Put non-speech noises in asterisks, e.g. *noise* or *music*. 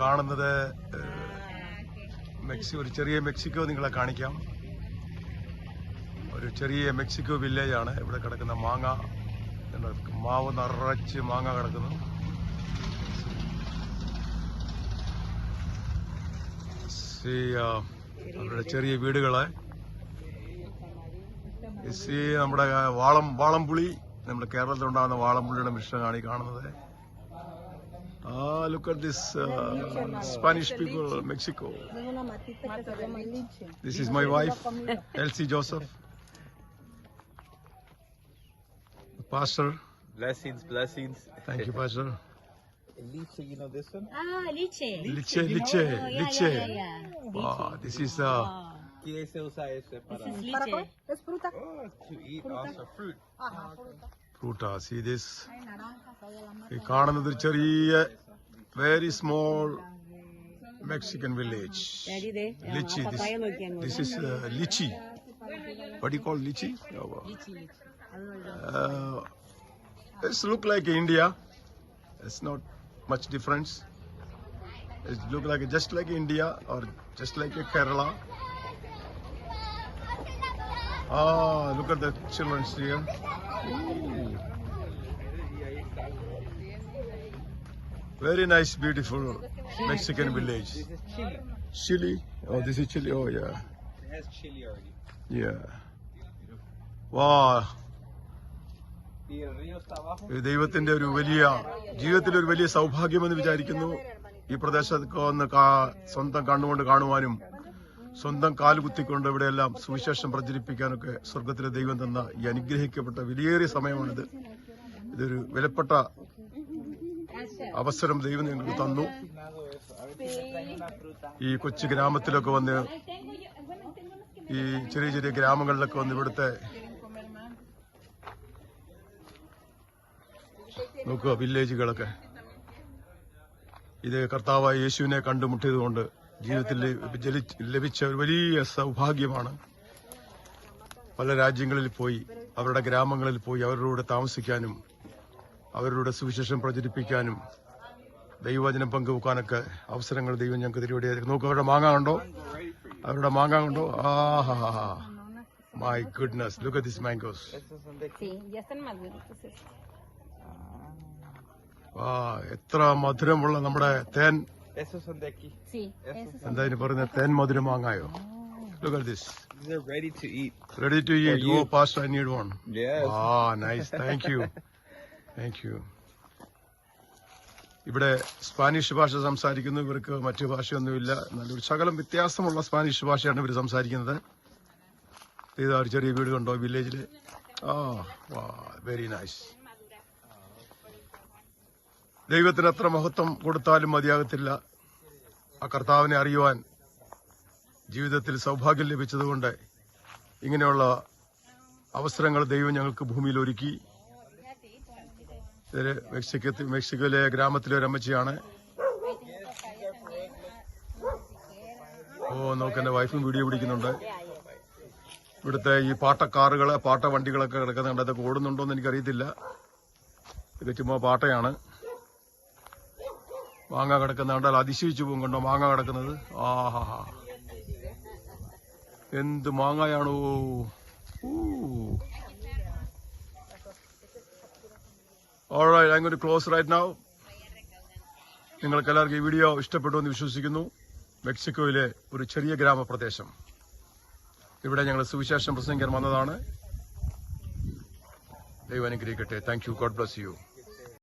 കാണുന്നത് മെക്സിക്കോ ഒരു ചെറിയ മെക്സിക്കോ നിങ്ങളെ കാണിക്കാം. ഒരു ചെറിയ മെക്സിക്കോ വില്ലേജാണ്. ഇവിടെ കിടക്കുന്ന മാങ്ങ. മാവ് നിറച്ച് മാങ്ങ കിടക്കുന്നു. അവരുടെ ചെറിയ വീടുകൾ. സി നമ്മുടെ വാളം വാളംപുളി. നമ്മുടെ കേരളത്തിലുണ്ടാകുന്ന വാളംപുളിയുടെ മിശ്രമാണ് ഈ കാണുന്നത്. ആ look at this Spanish people Mexico Tengo una matita que se llama liche. This is my wife *laughs* Elsie Joseph pastor Blessings, blessings. Thank you pastor *laughs* Alicia, you know this one? Ah, liche. ലിച്ചെ ലിച്ചെ Oh, yeah, ലിച്ചെ yeah, yeah, yeah. This is ¿Qué se usa ese para? This is ¿Para liche. qué? Es fruta. Oh, to eat also fruit. Ajá, fruta. ഫ്രൂട്ടാ see this Hay naranjas, hay a la mano. ഈ കാണുന്നത് ഒരു ചെറിയ very small Mexican village. Lichi. This, this is uh, lichi. What do you call oh, lichi? Uh, it's look like India. It's not much difference. It look like just like India or just like a Kerala. Ah, look at the children here. Ooh. Very nice beautiful Mexican village. This is chili. chili oh this is chili oh yeah. It has chili already. yeah. Wow. Abajo. ദൈവത്തിന്റെ ഒരു വലിയ ജീവിതത്തിൽ ഒരു വലിയ സൗഭാഗ്യമെന്ന് വിചാരിക്കുന്നു. ഈ പ്രദേശത്തൊക്കെ വന്ന് കാ- സ്വന്തം കണ്ണുകൊണ്ട് കാണുവാനും സ്വന്തം കാലുകുത്തിക്കൊണ്ട് ഇവിടെയെല്ലാം സുവിശേഷം പ്രചരിപ്പിക്കാനൊക്കെ സ്വർഗത്തിലെ ദൈവം തന്ന ഈ അനുഗ്രഹിക്കപ്പെട്ട വിലയേറിയ സമയമാണിത്. ഇതൊരു വിലപ്പെട്ട അവസരം ദൈവം ഞങ്ങൾക്ക് തന്നു. ഈ കൊച്ചു ഗ്രാമത്തിലൊക്കെ വന്ന് ഈ ചെറിയ ചെറിയ ഗ്രാമങ്ങളിലൊക്കെ വന്ന് ഇവിടുത്തെ നോക്കുക വില്ലേജുകളൊക്കെ. ഇത് കർത്താവായ യേശുവിനെ കണ്ടുമുട്ടിയതുകൊണ്ട് ജീവിതത്തിൽ ലഭിച്ച ഒരു വലിയ സൗഭാഗ്യമാണ്. പല രാജ്യങ്ങളിൽ പോയി അവരുടെ ഗ്രാമങ്ങളിൽ പോയി അവരുടെ കൂടെ താമസിക്കാനും അവരുടെ സുവിശേഷം പ്രചരിപ്പിക്കാനും ദൈവവചനം പങ്കുവെക്കാനൊക്കെ അവസരങ്ങൾ ദൈവം ഞങ്ങൾക്ക് തിരുവടിയായിരിക്കും നോക്കുക അവരുടെ മാങ്ങ കണ്ടോ? അവരുടെ മാങ്ങ കണ്ടോ? ആഹാ my goodness look this mangoes. ആ എത്ര മധുരമുള്ള നമ്മുടെ തേൻ. എന്താ പറയുന്ന? തേൻ മധുരം മാങ്ങായോ? Look at this These are ready to eat. Ready to eat oh past I need one Yes. Ah nice thank you thank you ഇവിടെ സ്പാനിഷ് ഭാഷ സംസാരിക്കുന്നു. ഇവർക്ക് മറ്റു ഭാഷയൊന്നുമില്ല. നല്ലൊരു ശകലം വ്യത്യാസമുള്ള സ്പാനിഷ് ഭാഷയാണ് ഇവർ സംസാരിക്കുന്നത്. ഇതാ ഒരു ചെറിയ വീട് കണ്ടോ വില്ലേജിൽ ആ വാ വെരി നൈസ് ദൈവത്തിന് അത്ര മഹത്വം കൊടുത്താലും മതിയാകത്തില്ല. ആ കർത്താവിനെ അറിയുവാൻ ജീവിതത്തിൽ സൗഭാഗ്യം ലഭിച്ചതുകൊണ്ട് ഇങ്ങനെയുള്ള അവസരങ്ങൾ ദൈവം ഞങ്ങൾക്ക് ഭൂമിയിൽ ഒരുക്കി. ഇത് മെക്സിക്കത്തിൽ മെക്സിക്കോയിലെ ഗ്രാമത്തിലെ ഒരു അമ്മച്ചിയാണ്. ഓ നോക്ക് എന്റെ വൈഫും വീഡിയോ പിടിക്കുന്നുണ്ട്. ഇവിടുത്തെ ഈ പാട്ടക്കാറുകൾ പാട്ട വണ്ടികളൊക്കെ കിടക്കുന്നുണ്ട് അതൊക്കെ ഓടുന്നുണ്ടോ എന്ന് എനിക്കറിയത്തില്ല. ഇത് ചുമ്മാ പാട്ടയാണ്. മാങ്ങ കിടക്കുന്ന കണ്ടാൽ അതിശയിച്ചു പോകും കണ്ടോ മാങ്ങ കിടക്കുന്നത്? ആഹാ. എന്ത് മാങ്ങയാണോ? Alright I got close right now നിങ്ങൾക്ക് എല്ലാവർക്കും ഈ വീഡിയോ ഇഷ്ടപ്പെട്ടു എന്ന് വിശ്വസിക്കുന്നു. മെക്സിക്കോയിലെ ഒരു ചെറിയ ഗ്രാമപ്രദേശം. ഇവിടെ ഞങ്ങൾ സുവിശേഷം പ്രസംഗിക്കാൻ വന്നതാണ്. ദൈവം അനുഗ്രഹിക്കട്ടെ. Thank you God bless you